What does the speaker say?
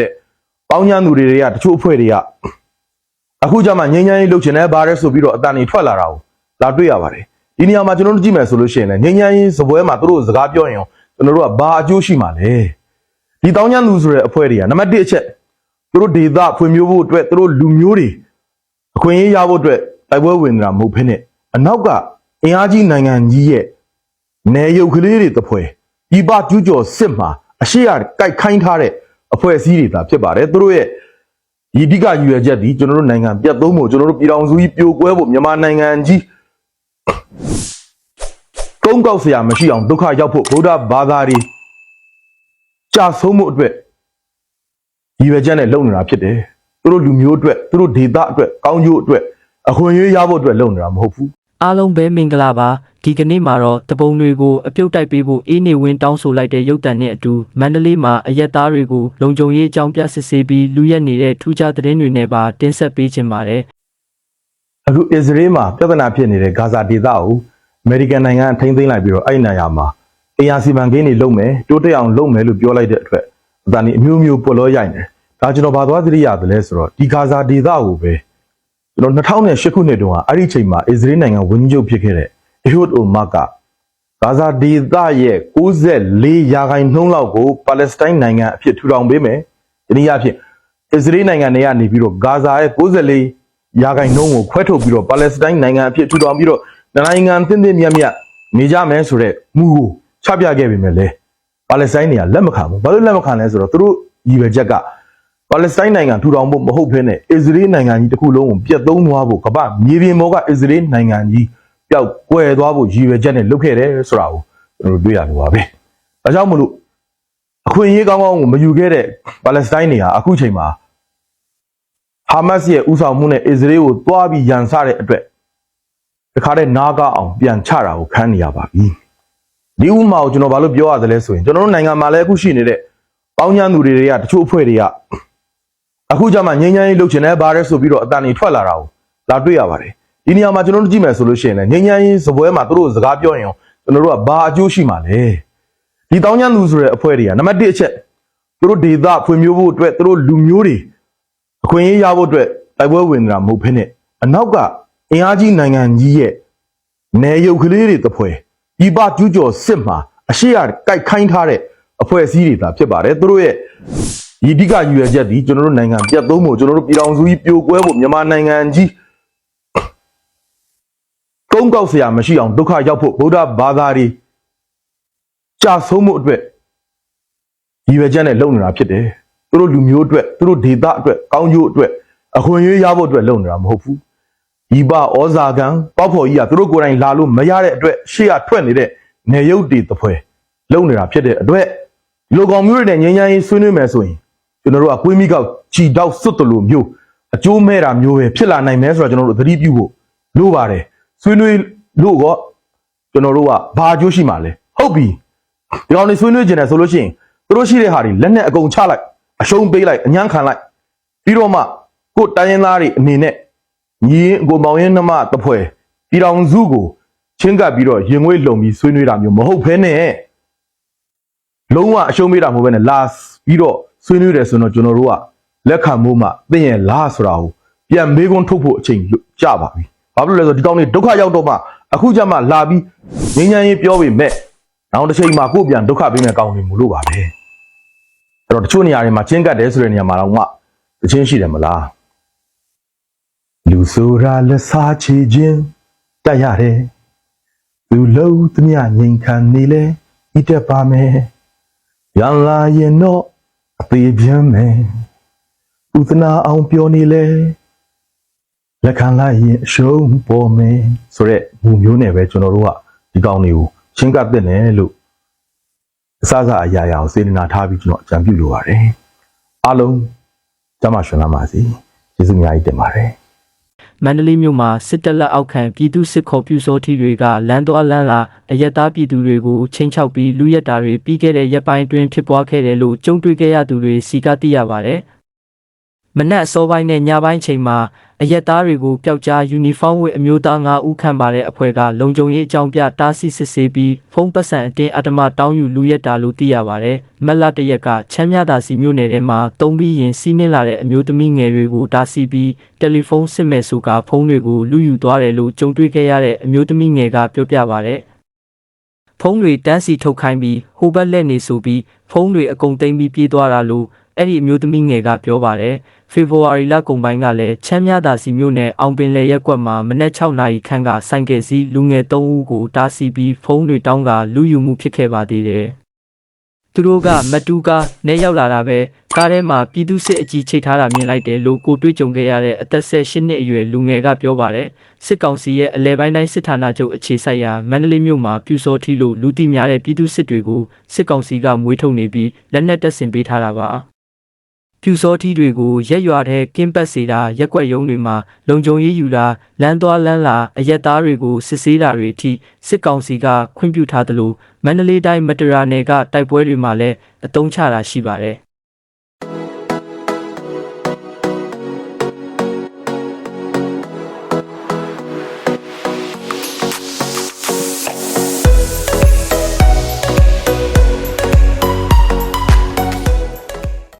တဲ့ပေါင်းညံသူတွေတွေကတချို့အဖွဲ့တွေကအခုကြမှာငင်းငင်းရေးလုပ်ချင်တယ်ဗါရဲဆိုပြီးတော့အတန်နေထွက်လာတာကိုလာတွေ့ရပါတယ်ဒီနေရာမှာကျွန်တော်တို့ကြည့်မယ်ဆိုလို့ရှိရင်လည်းငင်းငင်းရေးစပွဲမှာသူတို့စကားပြောရင်ရောကျွန်တော်တို့ကဘာအကျိုးရှိမှာလဲဒီတောင်းညံသူဆိုတဲ့အဖွဲ့တွေကနံပါတ်1အချက်သူတို့ဒေသဖွံ့ဖြိုးဖို့အတွက်သူတို့လူမျိုးတွေအခွင့်အရေးရဖို့အတွက်တိုက်ပွဲဝင်နေတာမဟုတ်ဘဲနဲ့အနောက်ကအင်အားကြီးနိုင်ငံကြီးရဲ့နေရုပ်ကလေးတွေတပွဲဒီပကျူးကျော်စစ်မှာအရှိရကြိုက်ခိုင်းထားတဲ့ အဖွဲ့အစည်းတွေသာဖြစ်ပါတယ်သူတို့ရဲ့ဒီအဓိကယူရချက်ဒီကျွန်တော်တို့နိုင်ငံပြတ်သုံးဖို့ကျွန်တော်တို့ပြည်တော်စုကြီးပြိုကွဲဖို့မြန်မာနိုင်ငံကြီးတုံးကောက်စရာမရှိအောင်ဒုက္ခရောက်ဖို့ဗုဒ္ဓဘာသာတွေကြာဆုံးမှုအတွက်ရည်ရွယ်ချက်နဲ့လုပ်နေတာဖြစ်တယ်သူတို့လူမျိုးအတွက်သူတို့ဒေသအတွက်ကောင်းကျိုးအတွက်အခွင့်အရေးရဖို့အတွက်လုပ်နေတာမဟုတ်ဘူး အားလုံးပဲမင်္ဂလာပါဒီကနေ့မှာတော့တပုံတွေကိုအပြုတ်တိုက်ပေးဖို့အေးနေဝင်းတောင်းဆိုလိုက်တဲ့ရုပ်တံနဲ့အတူမန္တလေးမှာအရက်သားတွေကိုလုံခြုံရေးအကြောင်းပြစစ်ဆေးပြီးလူရက်နေတဲ့ထူးခြားသတင်းတွေနဲ့ပါတင်ဆက်ပေးခြင်းပါတယ်အခုအစ္စရေးမှာပြဿနာဖြစ်နေတဲ့ဂါဇာဒေသကိုအမေရိကန်နိုင်ငံကထိန်းသိမ်းလိုက်ပြီးတော့အဲ့ဒီနေရာမှာအေယာစီမံကိန်းတွေလုပ်မယ်တိုးတက်အောင်လုပ်မယ်လို့ပြောလိုက်တဲ့အတွက်အတန်ဒီအမျိုးမျိုးပွက်လို့ရိုက်နေတယ်ဒါကျွန်တော်ဘာသွားသတိရတယ်လဲဆိုတော့ဒီဂါဇာဒေသကိုပဲ ကျွန်တော်2008ခုနှစ်တုန်းကအဲ့ဒီချိန်မှာအစ္စရေးနိုင်ငံဝန်ကြီးချုပ်ဖြစ်ခဲ့တဲ့အေဟွတ်အိုမတ်ကဂါဇာဒေသရဲ့94ရာခိုင်နှုန်းလောက်ကိုပါလက်စတိုင်းနိုင်ငံအဖြစ်ထူထောင်ပေးမယ်ဒီနည်းအားဖြင့်အစ္စရေးနိုင်ငံတွေကနေပြီးတော့ဂါဇာရဲ့94ရာခိုင်နှုန်းကိုခွဲထုတ်ပြီးတော့ပါလက်စတိုင်းနိုင်ငံအဖြစ်ထူထောင်ပြီးတော့နိုင်ငံသင့်သင့်မြတ်မြတ်နေကြမယ်ဆိုတဲ့မူကိုချပြခဲ့ပေမဲ့လည်းပါလက်စတိုင်းတွေကလက်မခံဘူးဘာလို့လက်မခံလဲဆိုတော့သူတို့ရည်ရွယ်ချက်က ပါလက်စတိုင်းနိုင်ငံထူထောင်ဖို့မဟုတ်ဘဲနဲ့အစ္စရေးနိုင်ငံကြီးတစ်ခုလုံးကိုပြတ်သုံးသွားဖို့ကမ္ဘာမြေပြင်ပေါ်ကအစ္စရေးနိုင်ငံကြီးပျောက်ကွယ်သွားဖို့ရည်ရွယ်ချက်နဲ့လုပ်ခဲ့တယ်ဆိုတာကိုကျွန်တော်တို့တွေ့ရလို့ပါပဲဒါကြောင့်မလို့အခွင့်အရေးကောင်းကောင်းကိုမယူခဲ့တဲ့ပါလက်စတိုင်းတွေဟာအခုချိန်မှာဟာမတ်စ်ရဲ့ဥဆောင်မှုနဲ့အစ္စရေးကိုတွားပြီးရန်စတဲ့အတွက်တခါတည်းနားကအောင်ပြန်ချတာကိုခံနေရပါပြီဒီဥမာကိုကျွန်တော်ဘာလို့ပြောရသလဲဆိုရင်ကျွန်တော်တို့နိုင်ငံမှာလည်းအခုရှိနေတဲ့ပေါင်းညံသူတွေတွေကတချို့အဖွဲ့တွေက အခုကြမှာငင်းငင်းရေးလုပ်ချင်တယ်ဗါရဲဆိုပြီးတော့အတန်နေထွက်လာတာကိုလာတွေ့ရပါတယ်ဒီနေရာမှာကျွန်တော်တို့ကြည့်မယ်ဆိုလို့ရှိရင်လည်းငင်းငင်းရေးစပွဲမှာသူတို့စကားပြောရင်ရောကျွန်တော်တို့ကဘာအကျိုးရှိမှာလဲဒီတောင်းညံသူဆိုတဲ့အဖွဲ့တွေကနံပါတ်1အချက်သူတို့ဒေသဖွံ့ဖြိုးဖို့အတွက်သူတို့လူမျိုးတွေအခွင့်အရေးရဖို့အတွက်တိုက်ပွဲဝင်နေတာမဟုတ်ဘဲနဲ့အနောက်ကအင်အားကြီးနိုင်ငံကြီးရဲ့နေရုပ်ကလေးတွေတပွဲဒီပကျူးကျော်စစ်မှာအရှိရကြိုက်ခိုင်းထားတဲ့အဖွဲ့အစည်းတွေသာဖြစ်ပါတယ်သူတို့ရဲ့ ဒီအဓိကယူရချက်ဒီကျွန်တော်တို့နိုင်ငံပြတ်သုံးဖို့ကျွန်တော်တို့ပြည်တော်စုကြီးပြိုကွဲဖို့မြန်မာနိုင်ငံကြီးတုံးကောက်စရာမရှိအောင်ဒုက္ခရောက်ဖို့ဗုဒ္ဓဘာသာတွေကြာဆုံးမှုအတွက်ရည်ရွယ်ချက်နဲ့လုပ်နေတာဖြစ်တယ်သူတို့လူမျိုးအတွက်သူတို့ဒေသအတွက်ကောင်းကျိုးအတွက်အခွင့်အရေးရဖို့အတွက်လုပ်နေတာမဟုတ်ဘူးဒီပဩဇာကံပေါက်ဖော်ကြီးကသူတို့ကိုယ်တိုင်လာလို့မရတဲ့အတွက်ရှေ့ကထွက်နေတဲ့နေရုပ်တွေတပွဲလုပ်နေတာဖြစ်တဲ့အတွက်ဒီလိုကောင်မျိုးတွေနဲ့ငြိမ်းချမ်းရေးဆွေးနွေးမယ်ဆိုရင် ကျွန်တော်တို့ကကွေးမိကောက်ခြီတောက်စွတ်တလို့မျိုးအကျိုးမဲ့တာမျိုးပဲဖြစ်လာနိုင်မယ်ဆိုတော့ကျွန်တော်တို့သတိပြုဖို့လိုပါတယ်ဆွေးနွေးလို့ကကျွန်တော်တို့ကဘာအကျိုးရှိမှာလဲဟုတ်ပြီဒီကောင်တွေဆွေးနွေးကြတယ်ဆိုလို့ရှိရင်သူတို့ရှိတဲ့ဟာတွေလက်နဲ့အကုန်ချလိုက်အရှုံးပေးလိုက်အညံ့ခံလိုက်ပြီးတော့မှကိုယ်တိုင်းရင်းသားတွေအနေနဲ့ညီရင်အကိုမောင်ရင်နှမတပွဲပြည်တော်စုကိုချင်းကပ်ပြီးတော့ရင်ငွေလုံပြီးဆွေးနွေးတာမျိုးမဟုတ်ဘဲနဲ့လုံးဝအရှုံးပေးတာမဟုတ်ဘဲနဲ့လာပြီးတော့ ဆွေးနွေးတယ်ဆိုတော့ကျွန်တော်တို့ကလက်ခံမှုမှသိရင်လားဆိုတာကိုပြန်မေးခွန်းထုတ်ဖို့အချိန်ကြပါပြီ။ဘာဖြစ်လို့လဲဆိုတော့ဒီကောင်တွေဒုက္ခရောက်တော့မှအခုကျမှလာပြီးငင်းငင်းရေးပြောပေမဲ့နောက်တစ်ချိန်မှာကိုယ့်ပြန်ဒုက္ခပေးမဲ့ကောင်းနေမှုလို့ပါပဲအဲ့တော့တချို့နေရာတွေမှာချင်းကတ်တယ်ဆိုတဲ့နေရာမှာတော့မှတချင်းရှိတယ်မလားလူဆိုတာလက်စားချေခြင်းတတ်ရတယ်သူလုံးသမျှငြိမ်ခံနေလဲဤတက်ပါမယ်ရန်လာရင်တော့ အသေးပြင်းမယ်ဥသနာအောင်ပြောနေလဲလက်ခံလိုက်ရင်အရှုံးပေါ်မယ်ဆိုတဲ့မူမျိုးနဲ့ပဲကျွန်တော်တို့ကဒီကောင်းတွေကိုချင်းကပ်တဲ့နယ်လို့အစစအရာရာကိုစေတနာထားပြီးကျွန်တော်အကြံပြုလိုပါတယ်အားလုံးကျမ်းမာရှင်လာပါစေကျေးဇူးအများကြီးတင်ပါတယ် မန္တလေးမြို့မှာစစ်တပ်လက်အောက်ခံပြည်သူစစ်ခေါ်ပြူစောထီတွေကလမ်းတော်လမ်းလာအရက်သားပြည်သူတွေကိုချင်းချောက်ပြီးလူရက်တာတွေပြီးခဲ့တဲ့ရက်ပိုင်းတွင်ဖြစ်ပွားခဲ့တယ်လို့ကြုံတွေ့ခဲ့ရသူတွေစီကသိရပါတယ် မနက်အစောပိုင်းနဲ့ညပိုင်းချိန်မှာအရက်သားတွေကိုပျောက်ကြားယူနီဖောင်းဝတ်အမျိုးသား9ဦးခန့်ပါတဲ့အဖွဲ့ကလုံခြုံရေးအကြောင်းပြတားဆီးစစ်ဆေးပြီးဖုံးပတ်စံအတင်းအဓမ္မတောင်းယူလူရက်တာလို့သိရပါတယ်။မက်လာတရက်ကချမ်းမြသာစီမြို့နယ်ထဲမှာတုံးပြီးရင်စီးနှင်းလာတဲ့အမျိုးသမီးငယ်တွေကိုတားဆီးပြီးတယ်လီဖုန်းစစ်မဲ့ဆိုကဖုန်းတွေကိုလူယူသွားတယ်လို့ကြုံတွေ့ခဲ့ရတဲ့အမျိုးသမီးငယ်ကပြောပြပါတယ်။ဖုန်းတွေတန်းစီထုတ်ခိုင်းပြီးဟိုဘက်လက်နေဆိုပြီးဖုန်းတွေအကုန်သိမ်းပြီးပြေးသွားတာလို့ အဲ့ဒီအမျိုးသမီးငယ်ကပြောပါတယ်ဖေဖော်ဝါရီလကုန်ပိုင်းကလည်းချမ်းမြသာစီမြို့နယ်အောင်ပင်လယ်ရက်ကွက်မှာမနက်6နာရီခန့်ကဆိုင်ကယ်စီးလူငယ်3ဦးကိုတားဆီးပြီးဖုန်းတွေတောင်းကလူယူမှုဖြစ်ခဲ့ပါသေးတယ်သူတို့ကမတူကားနဲ့ရောက်လာတာပဲကားထဲမှာပြည်သူစစ်အကြီးချိတ်ထားတာမြင်လိုက်တယ်လို့ကိုတွေ့ကြုံခဲ့ရတဲ့အသက်18နှစ်အရွယ်လူငယ်ကပြောပါတယ်စစ်ကောင်စီရဲ့အလဲပိုင်းတိုင်းစစ်ဌာနချုပ်အခြေစိုက်ရာမန္တလေးမြို့မှာပြူစောထီလို့လူသိများတဲ့ပြည်သူစစ်တွေကိုစစ်ကောင်စီကမွေးထုတ်နေပြီးလက်နက်တပ်ဆင်ပေးထားတာပါ ပြူစောထီတွေကိုရက်ရွာတဲ့ကင်းပတ်စေတာရက်ွက်ရုံတွေမှာလုံခြုံရေးယူတာလမ်းသွားလမ်းလာအရက်သားတွေကိုစစ်ဆေးတာတွေအထိစစ်ကောင်စီကခွင့်ပြုထားသလိုမန္တလေးတိုင်းမတရာနယ်ကတိုက်ပွဲတွေမှာလည်းအတုံးချတာရှိပါတယ်